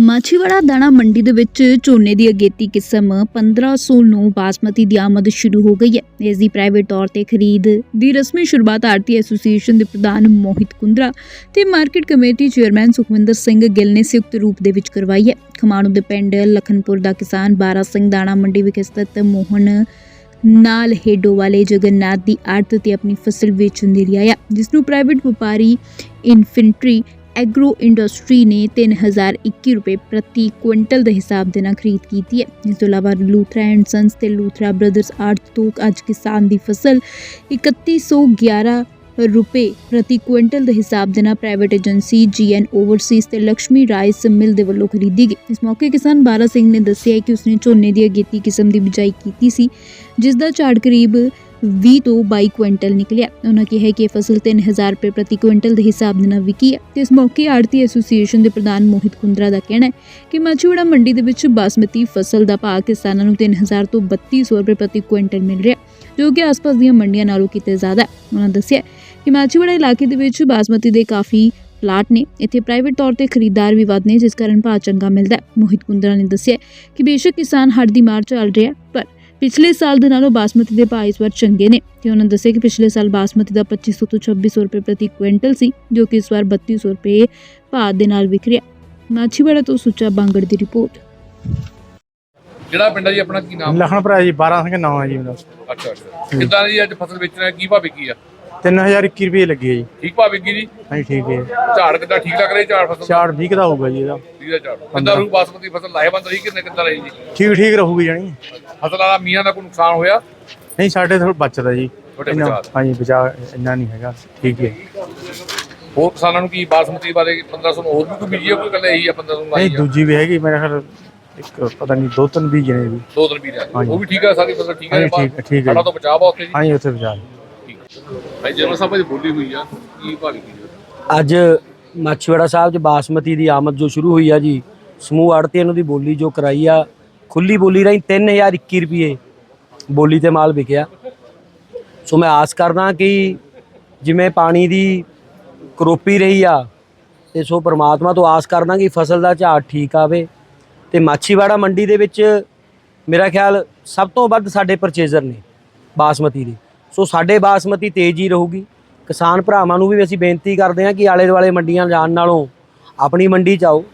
ਮਾਛੀਵਾੜਾ ਦਾਣਾ ਮੰਡੀ ਦੇ ਵਿੱਚ ਝੋਨੇ ਦੀ ਅਗੇਤੀ ਕਿਸਮ 1500 ਨੂੰ ਬਾਸਮਤੀ ਦੀ ਆਮਦ ਸ਼ੁਰੂ ਹੋ ਗਈ ਹੈ। ਇਸ ਦੀ ਪ੍ਰਾਈਵੇਟ ਤੌਰ ਤੇ ਖਰੀਦ ਦੀ ਰਸਮੀ ਸ਼ੁਰੂਆਤ ਆੜਤੀ ਐਸੋਸੀਏਸ਼ਨ ਦੇ ਪ੍ਰਧਾਨ ਮੋਹਿਤ ਕੁੰਦਰਾ ਤੇ market committee chairman Sukhwinder Singh Gill ਨੇ ਸੰਯੁਕਤ ਰੂਪ ਦੇ ਵਿੱਚ ਕਰਵਾਈ ਹੈ। ਖਮਾਣੂ ਦੇ ਪਿੰਡ ਲਖਨਪੁਰ ਦਾ ਕਿਸਾਨ ਬਾਰਾ ਸਿੰਘ ਦਾਣਾ ਮੰਡੀ ਵਿਖੇ ਸਥਿਤ ਮੋਹਨ ਨਾਲ ਹੇਡੋ ਵਾਲੇ ਜਗਨਨਾਥ ਦੀ ਆੜਤ ਤੇ ਆਪਣੀ ਫਸਲ ਵੇਚਣ ਦੇ ਲਈ ਆਇਆ ਜਿਸ ਨੂੰ ਪ੍ਰਾਈਵੇਟ ਵਪਾਰੀ ਇਨਫੈਂਟਰੀ ਐਗਰੋ ਇੰਡਸਟਰੀ ਨੇ 3021 ਰੁਪਏ ਪ੍ਰਤੀ ਕੁਇੰਟਲ ਦੇ ਹਿਸਾਬ ਦੇ ਨਾਲ ਖਰੀਦ ਕੀਤੀ ਹੈ। ਇਸ ਤੋਂ ਇਲਾਵਾ ਲੂਥਰਾ ਐਂਡ ਸੰਸ ਤੇ ਲੂਥਰਾ ਬ੍ਰਦਰਸ ਆਰਥ ਤੋਂ ਅੱਜ ਕਿਸਾਨ ਦੀ ਫਸਲ 3111 ਰੁਪਏ ਪ੍ਰਤੀ ਕੁਇੰਟਲ ਦੇ ਹਿਸਾਬ ਦੇ ਨਾਲ ਪ੍ਰਾਈਵੇਟ ਏਜੰਸੀ ਜੀਐਨ ਓਵਰਸੀਜ਼ ਤੇ ਲక్ష్ਮੀ ਰਾਈਸ ਮਿਲ ਦੇ ਵੱਲੋਂ ਖਰੀਦੀ ਗਈ। ਇਸ ਮੌਕੇ ਕਿਸਾਨ ਬਾਰਾ ਸਿੰਘ ਨੇ ਦੱਸਿਆ ਕਿ ਉਸਨੇ ਝੋਨੇ ਦੀ ਅਗੇਤੀ ਕਿਸਮ ਦੀ ਬਿਜਾਈ ਕੀਤੀ ਸੀ ਜਿਸ ਦਾ ਝਾੜ ਕਰੀਬ 20 ਤੋਂ 22 ਕੁਇੰਟਲ ਨਿਕਲਿਆ। ਉਹਨਾਂ ਕਿਹਾ ਕਿ ਇਹ ਫਸਲ 3000 ਰੁਪਏ ਪ੍ਰਤੀ ਕੁਇੰਟਲ ਦੇ ਹਿਸਾਬ ਦੇ ਨਾਲ ਵਿਕੀ ਹੈ ਤੇ ਇਸ ਮੌਕੇ ਆੜਤੀ ਐਸੋਸੀਏਸ਼ਨ ਦੇ ਪ੍ਰਧਾਨ ਮੋਹਿਤ ਕੁੰਦਰਾ ਦਾ ਕਹਿਣਾ ਹੈ ਕਿ ਮਾਛੀਵਾੜਾ ਮੰਡੀ ਦੇ ਵਿੱਚ ਬਾਸਮਤੀ ਫਸਲ ਦਾ ਭਾਅ ਕਿਸਾਨਾਂ ਨੂੰ 3000 ਤੋਂ 3200 ਰੁਪਏ ਪ੍ਰਤੀ ਕੁਇੰਟਲ ਮਿਲ ਰਿਹਾ ਜੋ ਕਿ ਆਸ-ਪਾਸ ਦੀਆਂ ਮੰਡੀਆਂ ਨਾਲੋਂ ਕਿਤੇ ਜ਼ਿਆਦਾ ਹੈ। ਉਹਨਾਂ ਦੱਸਿਆ ਕਿ ਮਾਛੀਵਾੜਾ ਇਲਾਕੇ ਦੇ ਵਿੱਚ ਬਾਸਮਤੀ ਦੇ ਕਾਫੀ ਪਲਾਟ ਨੇ। ਇੱਥੇ ਪ੍ਰਾਈਵੇਟ ਤੌਰ ਤੇ ਖਰੀਦਦਾਰ ਵੀ ਵੱਧ ਨੇ, ਜਿਸ ਕਾਰਨ ਭਾਅ ਚੰਗਾ ਮਿਲਦਾ ਹੈ। ਮੋਹਿਤ ਕੁੰਦਰਾ ਨੇ ਦੱਸਿਆ ਕਿ ਬੇਸ਼ੱਕ ਕਿਸਾਨ ਹੜ੍ਹ ਦੀ ਮਾਰ ਚੱਲ ਰਿਹਾ ਪਰ ਪਿਛਲੇ ਸਾਲ ਦੇ ਨਾਲੋਂ ਬਾਸਮਤੀ ਦੇ ਭਾਅ ਇਸ ਵਾਰ ਚੰਗੇ ਨੇ ਤੇ ਉਹਨਾਂ ਦੱਸਿਆ ਕਿ ਪਿਛਲੇ ਸਾਲ ਬਾਸਮਤੀ ਦਾ 2500 ਤੋਂ 2600 ਰੁਪਏ ਪ੍ਰਤੀ ਕੁਇੰਟਲ ਸੀ ਜੋ ਕਿ ਇਸ ਵਾਰ 3200 ਰੁਪਏ ਭਾਅ ਦੇ ਨਾਲ ਵਿਕ ਰਿਹਾ। ਮਾਛੀਵਾੜਾ ਤੋਂ ਸੁੱਚਾ ਬਾਂਗੜ ਦੀ ਰਿਪੋਰਟ। ਜਿਹੜਾ ਪਿੰਡ ਹੈ ਜੀ ਆਪਣਾ ਕੀ ਨਾਮ? ਲਖਣਪੁਰਾ ਜੀ 12 ਸਿੰਘ ਨਾਮ ਹੈ ਜੀ ਮੇਰਾ। ਅੱਛਾ ਅੱਛਾ। ਕਿੱਦਾਂ ਦੀ ਅੱਜ ਫਸਲ ਵੇਚਣਾ? ਕੀ ਭਾਅ ਵਿਕੀ ਆ? 3021 ਰੁਪਏ ਲੱਗੀ ਹੈ ਜੀ। ਠੀਕ ਭਾਅ ਵਿਕੀ ਜੀ? ਹਾਂਜੀ ਠੀਕ ਹੈ। ਝਾੜ ਕਿੱਦਾਂ ਠੀਕ ਲੱਗ ਰਿਹਾ ਝਾੜ ਫਸਲ ਚਾਰ 20 ਦਾ ਹੋਊਗਾ ਜੀ ਇਹਦਾ। ਠੀਕ ਹੈ ਝਾੜ। ਕਿੱਦਾਂ ਰੂ ਬਾਸਮਤੀ ਫਸਲ ਲਾਹੇਵੰਦ ਰਹੀ ਕਿੰਨੇ ਕਿੱਦਾਂ ਰਹੀ ਜੀ? ਠੀਕ ਠੀਕ ਰਹੂਗੀ ਜਾਣੀ। ਫਸਲ ਵਾਲਾ ਮੀਆਂ ਦਾ ਕੋਈ ਨੁਕਸਾਨ ਹੋਇਆ? ਨਹੀਂ ਸਾਡੇ ਥੋੜਾ ਬਚਦਾ ਜੀ। ਤੁਹਾਡੇ ਇੰਨਾ- ਬਚਾਅ ਦਾ। ਹਾਂਜੀ ਬਚਾ ਇੰਨਾ ਨਹੀਂ ਹੈਗਾ। ਠੀਕ ਹੈ ਹੋਰ ਕਿਸਾਨਾਂ ਨੂੰ ਕੀ ਬਾਸਮਤੀ ਬਾਰੇ 1500 ਨੂੰ ਹੋਰ ਵੀ ਕੋਈ ਬੀਜੀ ਆ ਕੋਈ ਕੱਲੇ ਇਹੀ ਆ 1500 ਨੂੰ ਨਹੀਂ ਲਾਈ ਆ? ਦੂਜੀ ਵੀ ਹੈਗੀ ਮੇਰੇ ਖਿਆਲ ਇੱਕ ਪਤਾ ਨਹੀਂ ਦੋ ਤਿੰਨ ਬੀਜ ਨੇ ਜੀ। ਦੋ ਦਿਨ ਆ। ਹਾਂਜੀ। ਉਹ ਵੀ ਠੀਕ ਆ ਸਾਰੀ ਫਸਲ ਠੀਕ ਹਾਂਜੀ, ਹੈ ਠੀਕ ਹੈ, ਠੀਕ ਹੈ ਸਾਡਾ ਜੀ। ਤਾਂ ਬਚਾਅ ਵਾ ਉੱਥੇ ਜੀ। ਹਾਂਜੀ ਉੱਥੇ ਬਚਾ ਠੀਕ ਭਾਈ ਜਨਰਲ ਸਾਹਿਬ ਦੀ ਬੋਲੀ ਹੋਈ ਆ ਕੀ ਵਿਕੀ ਜੀ? ਅੱਜ ਮਾਛੀਵਾੜਾ ਸਾਹਿਬ 'ਚ ਬਾਸਮਤੀ ਦੀ ਆਮਦ ਜੋ ਸ਼ੁਰੂ ਹੋਈ ਆ ਜੀ ਸਮੂਹ ਆੜਤੀਆਂ ਨੂੰ ਦੀ ਬੋਲੀ ਜੋ ਕਰਾਈ ਆ ਖੁੱਲੀ ਬੋਲੀ ਰਾਹੀਂ 3021 ਰੁਪਏ ਬੋਲੀ ਤੇ ਮਾਲ ਵਿਕਿਆ। ਸੋ ਮੈਂ ਆਸ ਕਰਦਾ ਕਿ ਜਿਵੇਂ ਪਾਣੀ ਦੀ ਕਰੋਪੀ ਰਹੀ ਆ, ਤੇ ਸੋ ਪ੍ਰਮਾਤਮਾ ਤੋਂ ਆਸ ਕਰਦਾ ਕਿ ਫਸਲ ਦਾ ਝਾੜ ਠੀਕ ਆਵੇ ਤੇ ਮਾਛੀਵਾੜਾ ਮੰਡੀ ਦੇ ਵਿੱਚ ਮੇਰਾ ਖਿਆਲ ਸਭ ਤੋਂ ਵੱਧ ਸਾਡੇ ਪਰਚੇਜ਼ਰ ਨੇ ਬਾਸਮਤੀ ਦੇ। ਸੋ ਸਾਡੇ ਬਾਸਮਤੀ ਤੇਜ਼ ਹੀ ਰਹੂਗੀ। ਕਿਸਾਨ ਭਰਾਵਾਂ ਨੂੰ ਵੀ ਅਸੀਂ ਬੇਨਤੀ ਕਰਦੇ ਹਾਂ ਕਿ ਆਲੇ ਦੁਆਲੇ ਮੰਡੀਆਂ ਜਾਣ ਨਾਲੋਂ ਆਪਣੀ ਮੰਡੀ 'ਚ ਆਓ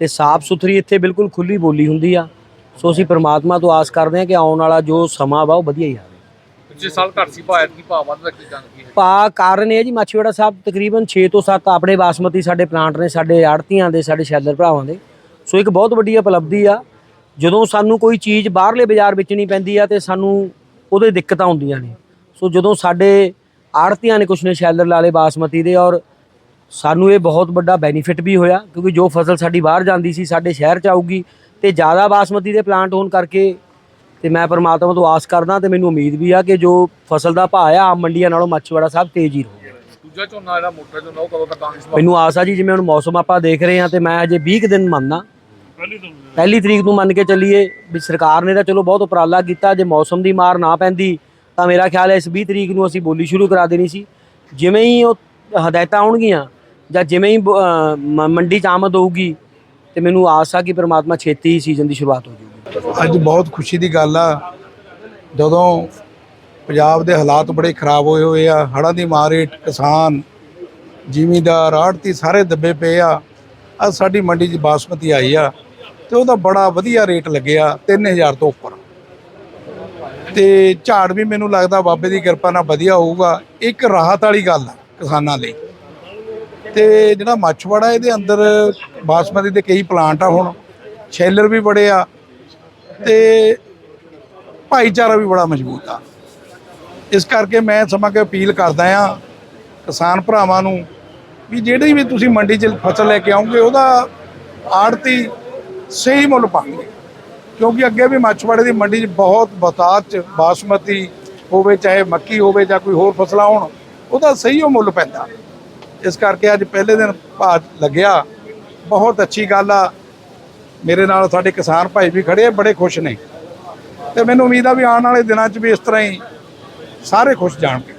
ਤੇ ਸਾਫ਼ ਸੁਥਰੀ ਇੱਥੇ ਬਿਲਕੁਲ ਖੁੱਲੀ ਬੋਲੀ ਹੁੰਦੀ ਆ। ਸੋ ਅਸੀਂ ਪ੍ਰਮਾਤਮਾ ਤੋਂ ਆਸ ਕਰਦੇ ਹਾਂ ਕਿ ਆਉਣ ਵਾਲਾ ਜੋ ਸਮਾਂ ਵਾ ਉਹ ਵਧੀਆ ਹੀ ਆਵੇ। ਪਿਛਲੇ ਸਾਲ ਘੱਟ ਸੀ ਭਾਅ ਐਤਕੀ ਭਾਅ ਵੱਧ ਕੀ ਹੈ। ਪਾ ਕਾਰਨ ਇਹ ਜੀ ਮਾਛੀਵਾੜਾ ਸਾਹਿਬ ਤਕਰੀਬਨ 6 ਤੋਂ 7 ਆਪਣੇ ਬਾਸਮਤੀ ਸਾਡੇ ਪਲਾਂਟ ਨੇ ਸਾਡੇ ਆੜਤੀਆਂ ਦੇ ਸਾਡੇ ਸ਼ੈਲਰ ਭਰਾਵਾਂ ਦੇ। ਸੋ ਇੱਕ ਬਹੁਤ ਵੱਡੀ ਉਪਲਬਧੀ ਆ। ਜਦੋਂ ਸਾਨੂੰ ਕੋਈ ਚੀਜ਼ ਬਾਹਰਲੇ ਬਾਜ਼ਾਰ ਵੇਚਣੀ ਪੈਂਦੀ ਆ ਤੇ ਸਾਨੂੰ ਉਹਦੇ ਦਿੱਕਤਾਂ ਹੁੰਦੀਆਂ ਨੇ। ਸੋ ਜਦੋਂ ਸਾਡੇ ਆੜਤੀਆਂ ਨੇ ਕੁਛ ਨੇ ਸ਼ੈਲਰ ਲਾ ਲਏ ਬਾਸਮਤੀ ਦੇ ਔਰ ਸਾਨੂੰ ਇਹ ਬਹੁਤ ਵੱਡਾ ਬੈਨੀਫਿਟ ਵੀ ਹੋਇਆ ਕਿਉਂਕਿ ਜੋ ਫਸਲ ਸਾਡੀ ਬਾਹਰ ਜਾਂਦੀ ਸੀ ਸਾਡੇ ਸ਼ਹਿਰ 'ਚ ਆਊਗੀ ਤੇ ਜ਼ਿਆਦਾ ਬਾਸਮਤੀ ਦੇ ਪਲਾਂਟ ਹੋਣ ਕਰਕੇ ਤੇ ਮੈਂ ਪਰਮਾਤਮਾ ਤੋਂ ਆਸ ਕਰਦਾ ਤੇ ਮੈਨੂੰ ਉਮੀਦ ਵੀ ਆ ਕਿ ਜੋ ਫਸਲ ਦਾ ਭਾਅ ਆ ਆਮ ਮੰਡੀਆਂ ਨਾਲੋਂ ਮਾਛੀਵਾੜਾ ਸਾਹਿਬ ਤੇਜ਼ ਹੀ ਰਹੂਗਾ ਦੂਜਾ ਝੋਨਾ ਜਿਹੜਾ ਮੋਟਾ ਝੋਨਾ ਉਹ ਕਦੋਂ ਤੱਕ ਆਉਣੀ ਸੀ ਮੈਨੂੰ ਆਸ ਆ ਜੀ ਜਿਵੇਂ ਹੁਣ ਮੌਸਮ ਆਪਾਂ ਦੇਖ ਰਹੇ ਹਾਂ ਤੇ ਮੈਂ ਅਜੇ 20 ਕੁ ਦਿਨ ਮੰਨਦਾ। ਪਹਿਲੀ ਤਰੀਕ ਨੂੰ ਮੰਨ ਕੇ ਚੱਲੀਏ ਵੀ ਸਰਕਾਰ ਨੇ ਤਾਂ ਚਲੋ ਬਹੁਤ ਉਪਰਾਲਾ ਕੀਤਾ ਜੇ ਮੌਸਮ ਦੀ ਮਾਰ ਨਾ ਪੈਂਦੀ ਤਾਂ ਮੇਰਾ ਖਿਆਲ ਹੈ ਇਸ 20 ਤਰੀਕ ਨੂੰ ਅਸੀਂ ਬੋਲੀ ਸ਼ੁਰੂ ਕਰਾ ਦੇਣੀ ਸੀ। ਜਿਵੇਂ ਹੀ ਉਹ ਹਦਾਇਤਾਂ ਆਉਣਗੀਆਂ ਜਾਂ ਜਿਵੇਂ ਹੀ ਮੰਡੀ 'ਚ ਆਮਦ ਹੋਊਗੀ ਤੇ ਮੈਨੂੰ ਆਸ ਆ ਕਿ ਪ੍ਰਮਾਤਮਾ ਛੇਤੀ ਹੀ ਸੀਜ਼ਨ ਦੀ ਸ਼ੁਰੂਆਤ ਹੋ ਜਾਊਗੀ। ਅੱਜ ਬਹੁਤ ਖੁਸ਼ੀ ਦੀ ਗੱਲ ਆ, ਜਦੋਂ ਪੰਜਾਬ ਦੇ ਹਾਲਾਤ ਬੜੇ ਖਰਾਬ ਹੋਏ ਹੋਏ ਆ, ਹੜ੍ਹਾਂ ਦੀ ਮਾਰ ਹੇਠ ਕਿਸਾਨ, ਜ਼ਿਮੀਂਦਾਰ ਆੜਤੀ ਸਾਰੇ ਦੱਬੇ ਪਏ ਆ, ਅੱਜ ਸਾਡੀ ਮੰਡੀ 'ਚ ਬਾਸਮਤੀ ਆਈ ਆ ਤੇ ਉਹਦਾ ਬੜਾ ਵਧੀਆ ਰੇਟ ਲੱਗਿਆ 3000 ਤੋਂ ਉੱਪਰ। ਤੇ ਝਾੜ ਵੀ ਮੈਨੂੰ ਲੱਗਦਾ ਬਾਬੇ ਦੀ ਕਿਰਪਾ ਨਾਲ ਵਧੀਆ ਹੋਊਗਾ, ਇੱਕ ਰਾਹਤ ਵਾਲੀ ਗੱਲ ਆ ਕਿਸਾਨਾਂ ਲਈ। ਤੇ ਜਿਹੜਾ ਮੱਛਵਾੜਾ ਇਹਦੇ ਅੰਦਰ ਬਾਸਮਤੀ ਦੇ ਕਈ ਪਲਾਂਟ ਆ ਹੁਣ ਸ਼ੈਲਰ ਵੀ ਬੜੇ ਆ ਤੇ ਭਾਈਚਾਰਾ ਵੀ ਬੜਾ ਮਜ਼ਬੂਤ ਆ। ਇਸ ਕਰਕੇ ਮੈਂ ਸਮਾਂ ਕਿ ਅਪੀਲ ਕਰਦਾ ਆ ਕਿਸਾਨ ਭਰਾਵਾਂ ਨੂੰ ਵੀ ਜਿਹੜੀ ਵੀ ਤੁਸੀਂ ਮੰਡੀ 'ਚ ਫਸਲ ਲੈ ਕੇ ਆਉਂਗੇ, ਉਹਦਾ ਆੜਤੀ ਸਹੀ ਮੁੱਲ ਪਾਣਗੇ ਕਿਉਂਕਿ ਅੱਗੇ ਵੀ ਮੱਛਵਾੜੇ ਦੀ ਮੰਡੀ 'ਚ ਬਹੁਤ ਬਤਾਤ 'ਚ ਬਾਸਮਤੀ ਹੋਵੇ, ਚਾਹੇ ਮੱਕੀ ਹੋਵੇ ਜਾਂ ਕੋਈ ਹੋਰ ਫਸਲਾਂ ਹੋਣ, ਉਹਦਾ ਸਹੀ ਉਹ ਮੁੱਲ ਪੈਂਦਾ। ਇਸ ਕਰਕੇ ਅੱਜ ਪਹਿਲੇ ਦਿਨ ਭਾਅ ਲੱਗਿਆ। ਬਹੁਤ ਅੱਛੀ ਗੱਲ ਆ। ਮੇਰੇ ਨਾਲ ਸਾਡੇ ਕਿਸਾਨ ਭਾਈ ਵੀ ਖੜੇ ਬੜੇ ਖੁਸ਼ ਨੇ। ਤੇ ਮੈਨੂੰ ਉਮੀਦ ਆ ਵੀ ਆਉਣ ਵਾਲੇ ਦਿਨਾਂ 'ਚ ਵੀ ਇਸ ਤਰ੍ਹਾਂ ਹੀ ਸਾਰੇ ਖੁਸ਼ ਜਾਣਗੇ।